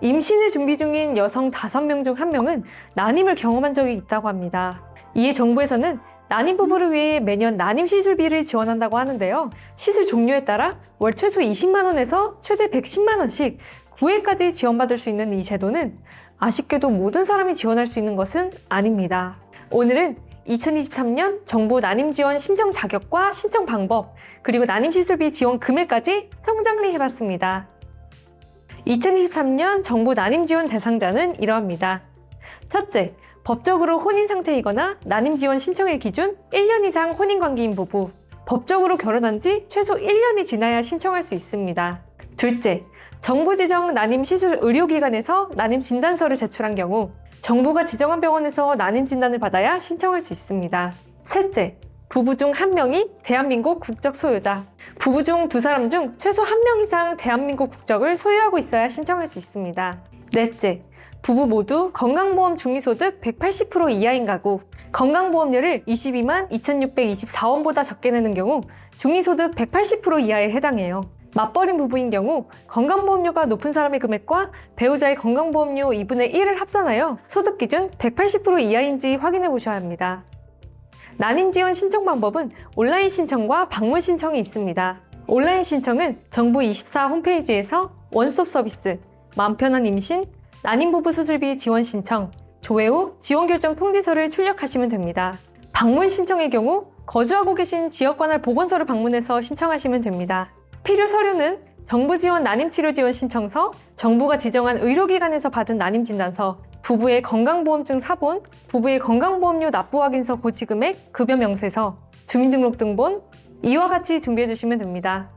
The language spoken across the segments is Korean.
임신을 준비 중인 여성 5명 중 1명은 난임을 경험한 적이 있다고 합니다. 이에 정부에서는 난임 부부를 위해 매년 난임 시술비를 지원한다고 하는데요. 시술 종류에 따라 월 최소 20만 원에서 최대 110만 원씩 9회까지 지원받을 수 있는 이 제도는 아쉽게도 모든 사람이 지원할 수 있는 것은 아닙니다. 오늘은 2023년 정부 난임 지원 신청 자격과 신청 방법, 그리고 난임 시술비 지원 금액까지 총정리해봤습니다. 2023년 정부 난임 지원 대상자는 이러합니다. 첫째, 법적으로 혼인 상태이거나 난임 지원 신청일 기준 1년 이상 혼인 관계인 부부. 법적으로 결혼한 지 최소 1년이 지나야 신청할 수 있습니다. 둘째, 정부 지정 난임 시술 의료기관에서 난임 진단서를 제출한 경우 정부가 지정한 병원에서 난임 진단을 받아야 신청할 수 있습니다. 셋째, 부부 중 한 명이 대한민국 국적 소유자. 부부 중 두 사람 중 최소 한 명 이상 대한민국 국적을 소유하고 있어야 신청할 수 있습니다. 넷째, 부부 모두 건강보험 중위소득 180% 이하인 가구. 건강보험료를 22만 2,624원보다 적게 내는 경우 중위소득 180% 이하에 해당해요. 맞벌인 부부인 경우 건강보험료가 높은 사람의 금액과 배우자의 건강보험료 2분의 1을 합산하여 소득 기준 180% 이하인지 확인해 보셔야 합니다. 난임 지원 신청 방법은 온라인 신청과 방문 신청이 있습니다. 온라인 신청은 정부 24 홈페이지에서 원스톱 서비스, 마음 편한 임신, 난임 부부 수술비 지원 신청, 조회 후 지원 결정 통지서를 출력하시면 됩니다. 방문 신청의 경우 거주하고 계신 지역 관할 보건소를 방문해서 신청하시면 됩니다. 필요 서류는 정부 지원 난임 치료 지원 신청서, 정부가 지정한 의료기관에서 받은 난임 진단서, 부부의 건강보험증 사본, 부부의 건강보험료 납부 확인서 고지 금액, 급여 명세서, 주민등록등본 이와 같이 준비해 주시면 됩니다.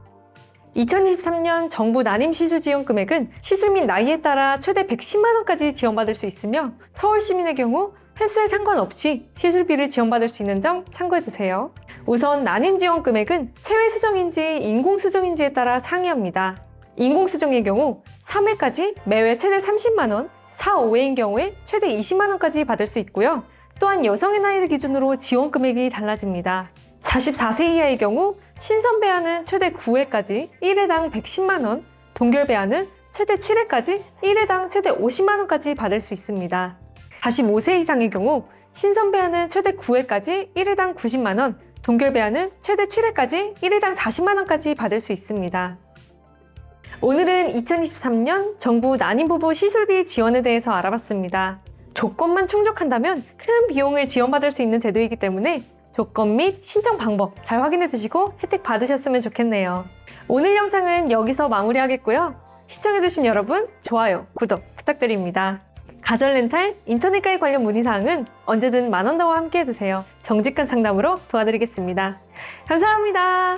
2023년 정부 난임 시술 지원 금액은 시술 및 나이에 따라 최대 110만 원까지 지원받을 수 있으며 서울 시민의 경우 횟수에 상관없이 시술비를 지원받을 수 있는 점 참고해 주세요. 우선 난임 지원 금액은 체외 수정인지 인공 수정인지에 따라 상이합니다. 인공 수정의 경우 3회까지 매회 최대 30만 원, 4, 5회인 경우에 최대 20만 원까지 받을 수 있고요. 또한 여성의 나이를 기준으로 지원 금액이 달라집니다. 44세 이하의 경우 신선 배아는 최대 9회까지 1회당 110만 원, 동결 배아는 최대 7회까지 1회당 최대 50만 원까지 받을 수 있습니다. 45세 이상의 경우 신선 배아는 최대 9회까지 1회당 90만 원, 동결 배아는 최대 7회까지 1회당 40만 원까지 받을 수 있습니다. 오늘은 2023년 정부 난임 부부 시술비 지원에 대해서 알아봤습니다. 조건만 충족한다면 큰 비용을 지원받을 수 있는 제도이기 때문에 조건 및 신청 방법 잘 확인해 주시고 혜택 받으셨으면 좋겠네요. 오늘 영상은 여기서 마무리하겠고요. 시청해주신 여러분, 좋아요, 구독 부탁드립니다. 가전 렌탈, 인터넷과의 관련 문의사항은 언제든 만원더와 함께 해주세요. 정직한 상담으로 도와드리겠습니다. 감사합니다.